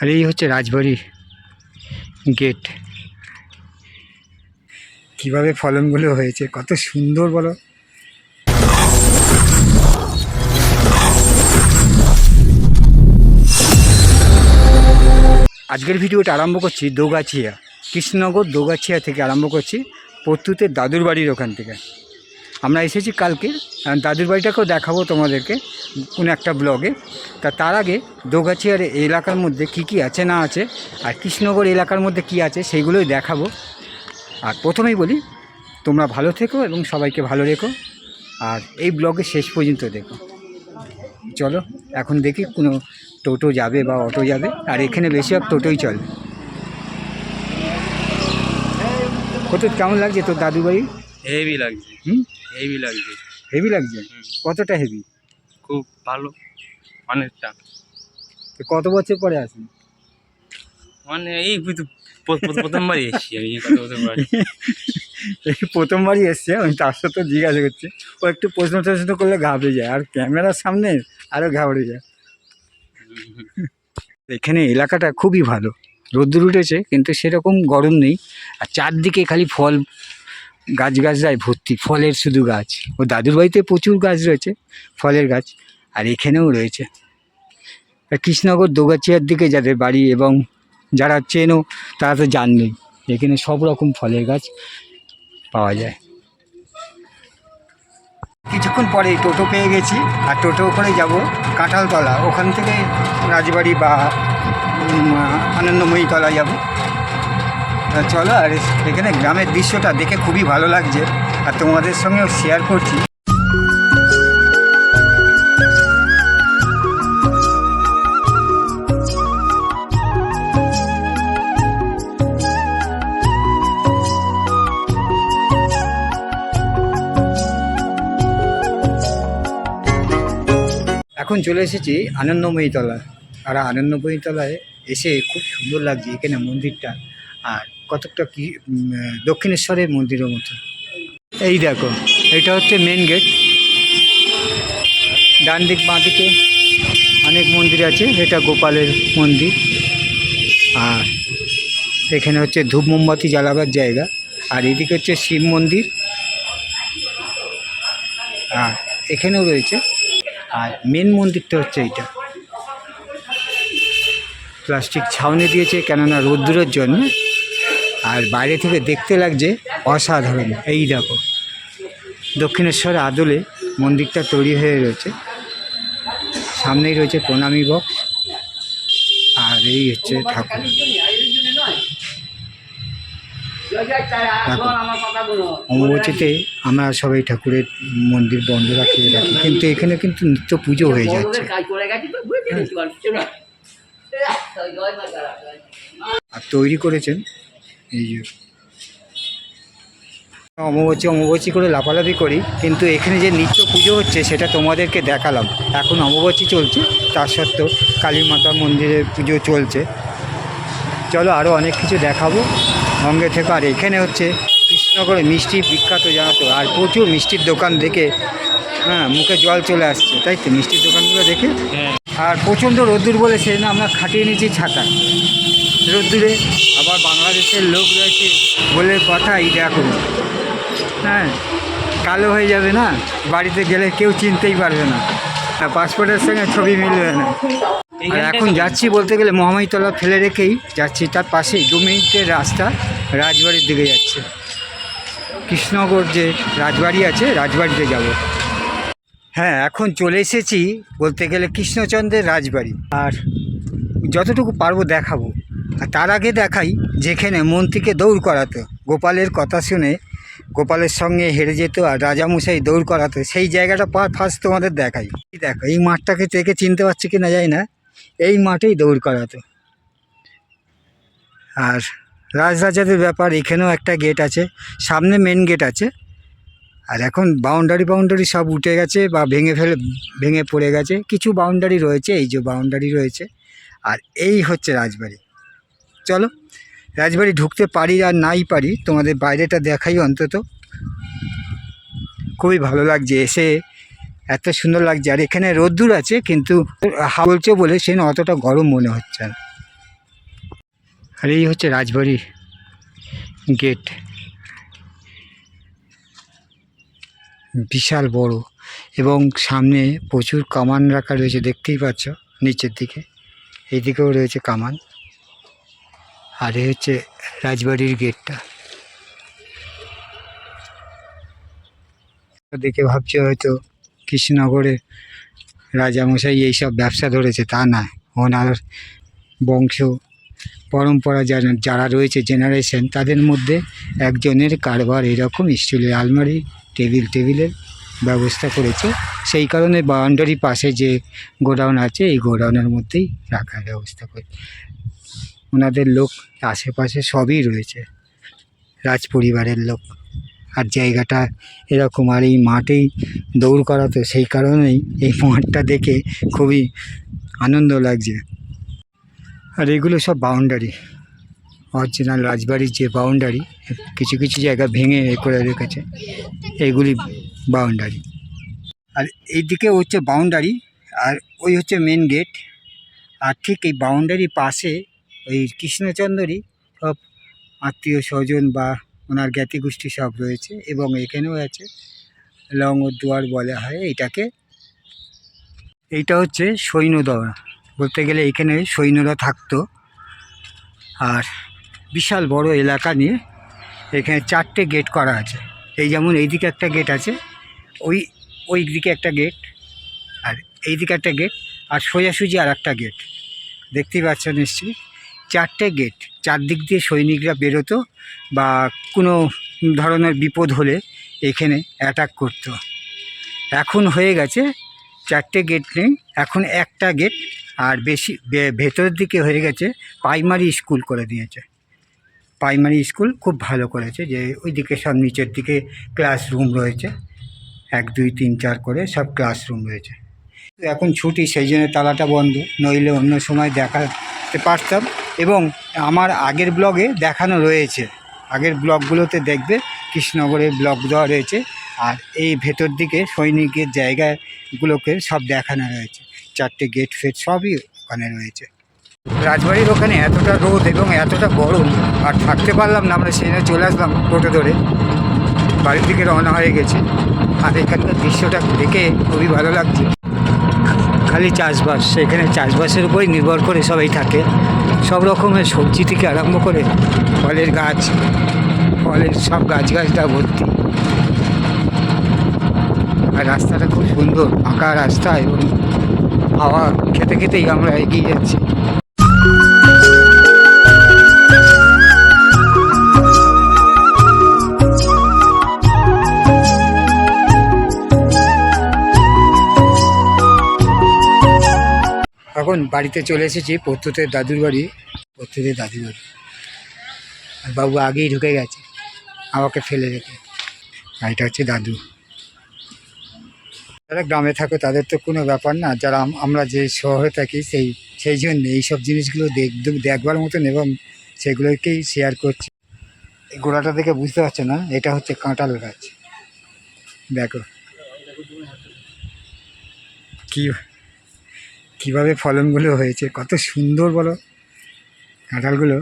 আর এই হচ্ছে রাজবাড়ি গেট কীভাবে ফলনগুলো হয়েছে? কত সুন্দর বলো। আজকের ভিডিওটা আরম্ভ করছি দোগাছিয়া। কৃষ্ণনগর দোগাছিয়া থেকে আরম্ভ করছি পত্তুতের দাদুর বাড়ির ওখান থেকে। আমরা এসেছি কালকে। দাদুর বাড়িটাকেও দেখাবো তোমাদেরকে কোনো একটা ব্লগে তা তার আগে দোগাছিয়ার এলাকার মধ্যে কি কি আছে না আছে আর কৃষ্ণনগর এলাকার মধ্যে কি আছে সেইগুলোই দেখাবো। আর প্রথমেই বলি, তোমরা ভালো থেকো এবং সবাইকে ভালো রেখো। আর এই ব্লগে শেষ পর্যন্ত দেখো। চলো, এখন দেখি কোনো টোটো যাবে বা অটো যাবে। আর এখানে বেশিরভাগ টোটোই চলে। কত কেমন লাগছে তোর দাদু বাড়ি? হেভি লাগছে। হুম? হেভি লাগছে। হেভি লাগছে। কতটা হেভি খুব ভালো। অনেকটা। কত বছর পরে আসেন? মানে এই প্র- প্রথমবারই এসেছি আমি এই কথা বলতে পারি এই প্রথমবারই এসছে আমি তার সাথে জিজ্ঞাসা করছি। ও একটু প্রশ্ন টশ্ন করলে ঘাবড়ে যায় আর ক্যামেরার সামনে আরও ঘাবড়ে যায়। এখানে এলাকাটা খুবই ভালো। রোদ্দুর উঠেছে কিন্তু সেরকম গরম নেই। আর চারদিকে খালি ফল গাছ গাছরায় ভর্তি ফলের শুধু গাছ। ও দাদুর বাড়িতে প্রচুর গাছ রয়েছে ফলের গাছ আর এখানেও রয়েছে। কৃষ্ণনগর দোগাচিয়ার দিকে যাদের বাড়ি এবং যারা চেনো তারা তো জাননি এখানে সব রকম ফলের গাছ পাওয়া যায়। কিছুক্ষণ পরে টোটো পেয়ে গেছি আর টোটো করে যাব কাঁঠালতলা ওখান থেকে রাজবাড়ি বা উম, আনন্দময়ী তলা যাব। তা চলো আর এখানে গ্রামের দৃশ্যটা দেখে খুবই ভালো লাগছে। আর তোমাদের সঙ্গেও শেয়ার করছি। এখন চলে এসেছি আনন্দময়ী তলা আর আনন্দময়ী তলায় এসে খুব সুন্দর লাগছে এখানে মন্দিরটা। আর কতকটা কি দক্ষিণেশ্বরের মন্দিরের মতো? এই দেখো, এটা হচ্ছে মেন গেট ডান দিক, বাঁ দিকে অনেক মন্দির আছে, এটা গোপালের মন্দির। আর এখানে হচ্ছে ধূপ মোমবাতি জ্বালাবার জায়গা। আর এদিকে হচ্ছে শিব মন্দির। আর এখানেও রয়েছে। আর মেন মন্দিরটা হচ্ছে এইটা। প্লাস্টিক ছাউনি দিয়েছে কেননা রোদ্দুরের জন্য। আর বাইরে থেকে দেখতে লাগছে অসাধারণ। এই দেখো, দক্ষিণেশ্বর আদলে মন্দিরটা তৈরি হয়ে রয়েছে। সামনেই রয়েছে প্রণামী বক্স, আর এই হচ্ছে ঠাকুর। অম্বুবাচিতে আমরা সবাই ঠাকুরের মন্দির বন্ধ রাখি রাখি, কিন্তু এখানে কিন্তু নিত্য পুজো হয়ে যাচ্ছে। আর তৈরি করেছেন এই যে। অমাবস্যা অমাবস্যি করে লাফালাফি করি কিন্তু এখানে যে নিত্য পুজো হচ্ছে সেটা তোমাদেরকে দেখালাম। এখন অমাবস্যি চলছে তার সত্ত্বেও কালী মাতা মন্দিরে পুজো চলছে। চলো আরও অনেক কিছু দেখাবো সঙ্গে থেকে। আর এখানে হচ্ছে কৃষ্ণনগরে মিষ্টি বিখ্যাত জানাতো আর প্রচুর মিষ্টির দোকান দেখে হ্যাঁ মুখে জল চলে আসছে তাই তো? মিষ্টির দোকানগুলো দেখে? হ্যাঁ। আর প্রচণ্ড রোদ্দুর বলে সেদিন আমরা খাটিয়ে নিয়েছি ছাতা। রোদ্দুরে আবার বাংলাদেশের লোক রয়েছে বলে কথাই দেখো। হ্যাঁ কালো হয়ে যাবে না? বাড়িতে গেলে কেউ চিনতেই পারবে না। আর পাসপোর্টের সঙ্গে ছবি মিলবে না। আর এখন যাচ্ছি বলতে গেলে মহামাইতলা ফেলে রেখেই যাচ্ছি। তার পাশেই দু মিনিটের রাস্তা রাজবাড়ির দিকে যাচ্ছে। কৃষ্ণনগর যে রাজবাড়ি আছে রাজবাড়িতে যাব। হ্যাঁ এখন চলে এসেছি বলতে গেলে কৃষ্ণচন্দ্রের রাজবাড়ি। আর যতটুকু পারব দেখাবো। আর তার আগে দেখাই যেখানে মন্ত্রীকে দৌড় করাতো। গোপালের কথা শুনে গোপালের সঙ্গে হেরে যেত আর রাজামশাই দৌড় করাতো। সেই জায়গাটা ফার্স্ট তোমাদের দেখাই। দেখো, এই মাঠটাকে থেকে চিনতে পারছি কি না যাই না। এই মাঠেই দৌড় করাতো। আর রাজরাজাদের ব্যাপার, এখানেও একটা গেট আছে। সামনে মেন গেট আছে। আর এখন বাউন্ডারি বাউন্ডারি সব উঠে গেছে বা ভেঙে ফেলে, ভেঙে পড়ে গেছে। কিছু বাউন্ডারি রয়েছে, এই যে বাউন্ডারি রয়েছে। আর এই হচ্ছে রাজবাড়ি। চলো, রাজবাড়ি ঢুকতে পারি আর নাই পারি, তোমাদের বাইরেটা দেখাই অন্তত। খুবই ভালো লাগছে এসে, এত সুন্দর লাগছে। আর এখানে রোদ্দুর আছে, কিন্তু হাওয়া বলছে বলে সে অতটা গরম মনে হচ্ছে না। আর এই হচ্ছে রাজবাড়ি গেট বিশাল বড় এবং সামনে প্রচুর কামান রাখা রয়েছে, দেখতেই পাচ্ছ নিচের দিকে। এইদিকেও রয়েছে কামান। আর এই হচ্ছে রাজবাড়ির গেটটা। দেখে ভাবছে হয়তো কৃষ্ণনগরে রাজামশাই এইসব ব্যবসা ধরেছে, তা না। ওনার বংশ পরম্পরা যারা যারা রয়েছে জেনারেশন তাদের মধ্যে একজনের কারবার এরকম স্টিলের আলমারি টেবিল টেবিলের ব্যবস্থা করেছে। সেই কারণে বাউন্ডারি পাশে যে গোডাউন আছে, এই গোডাউনের মধ্যেই রাখার ব্যবস্থা করে ওনাদের লোক আশেপাশে সবই রয়েছে। রাজ পরিবারের লোক। আর জায়গাটা এরকম আর এই মাঠেই দৌড় করাতো সেই কারণেই এই মাঠটা দেখে খুবই আনন্দ লাগছে। আর এগুলো সব বাউন্ডারি। অরিজিনাল রাজবাড়ির যে বাউন্ডারি কিছু কিছু জায়গা ভেঙে এ করে রেখেছে, এইগুলি বাউন্ডারি আর এইদিকে হচ্ছে বাউন্ডারি আর ওই হচ্ছে মেন গেট আর ঠিক এই বাউন্ডারি পাশে ওই কৃষ্ণচন্দ্রই সব আত্মীয় স্বজন বা ওনার জ্ঞাতি গোষ্ঠী সব রয়েছে এবং এখানেও আছে দুয়ার বলা হয় এটাকে। এইটা হচ্ছে সৈন্যদরা বলতে গেলে এখানে সৈন্যরা থাকতো। আর বিশাল বড় এলাকা নিয়ে এখানে চারটে গেট করা আছে। এই যেমন এইদিকে একটা গেট আছে, ওই ওই দিকে একটা গেট, আর এইদিকে একটা গেট, আর সোজাসুজি আর একটা গেট। দেখতেই পাচ্ছ নিশ্চয়ই, চারটে গেট। চারদিক দিয়ে সৈনিকরা বেরোতো বা কোনো ধরনের বিপদ হলে এখানে অ্যাটাক করতো। এখন হয়ে গেছে, চারটে গেট নেই, এখন একটা গেট, আর বেশি ভেতরের দিকে হয়ে গেছে প্রাইমারি স্কুল করে দিয়েছে। প্রাইমারি স্কুল খুব ভালো করেছে, যে ওইদিকে সব নিচের দিকে ক্লাসরুম রয়েছে। এক, দুই, তিন, চার করে সব ক্লাসরুম রয়েছে। এখন ছুটি, সেই জন্য তালাটা বন্ধ, নইলে অন্য সময় দেখাতে পারতাম। এবং আমার আগের ব্লগে দেখানো রয়েছে। আগের ব্লগগুলোতে দেখবে কৃষ্ণনগরের ব্লগ দেওয়া রয়েছে। আর এই ভেতর দিকে সৈনিকের জায়গাগুলোকে সব দেখানো রয়েছে। চারটে গেট ফেট সবই ওখানে রয়েছে। রাজবাড়ির ওখানে এতটা রোদ এবং এতটা গরম, আর থাকতে পারলাম না, আমরা সেখানে চলে আসলাম টোটো ধরে। বাড়ির দিকে রওনা হয়ে গেছে। আর এখানকার দৃশ্যটা দেখে খুবই ভালো লাগছে। খালি চাষবাস, সেখানে চাষবাসের উপরই নির্ভর করে সবাই থাকে। সব রকমের সবজি থেকে আরম্ভ করে ফলের গাছ, ফলের সব গাছ গাছটা ভর্তি। আর রাস্তাটা খুব সুন্দর, ফাঁকা রাস্তা এবং হাওয়া খেতে খেতেই আমরা এগিয়ে যাচ্ছি। এখন বাড়িতে চলে এসেছি, পত্তুতের দাদুর বাড়ি, পত্তুতের দাদুর বাড়ি। আর বাবু আগেই ঢুকে গেছে, আমাকে ফেলে রেখে। এটা হচ্ছে দাদু। যারা গ্রামে থাকে, তাদের তো কোনো ব্যাপার না। যারা আমরা যে শহরে থাকি, সেই সেই জন্য এইসব জিনিসগুলো দেখ দেখবার মতন এবং সেগুলোকেই শেয়ার করছি। এই গোড়াটা দেখে বুঝতে পারছ না? এটা হচ্ছে কাঁঠাল গাছ। দেখো। কি কীভাবে ফলনগুলো হয়েছে কত সুন্দর বলো? কাঁঠালগুলো।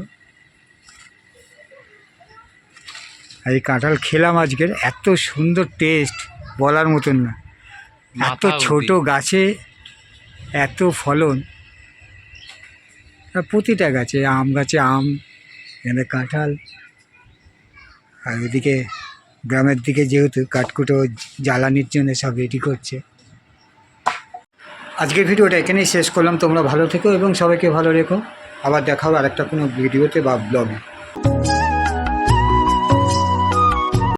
আর এই কাঁঠাল খেলাম আজকের এত সুন্দর টেস্ট বলার মতন না। এত ছোট গাছে এত ফলন। প্রতিটা গাছে আম গাছে আম এখানে কাঁঠাল। আর ওইদিকে গ্রামের দিকে যেহেতু কাঠকুটো জ্বালানির জন্য সব রেডি করছে। আজকের ভিডিওটা এখানেই শেষ করলাম। তোমরা ভালো থেকো এবং সবাইকে ভালো রেখো। আবার দেখাও আরেকটা কোনো ভিডিওতে বা ব্লগে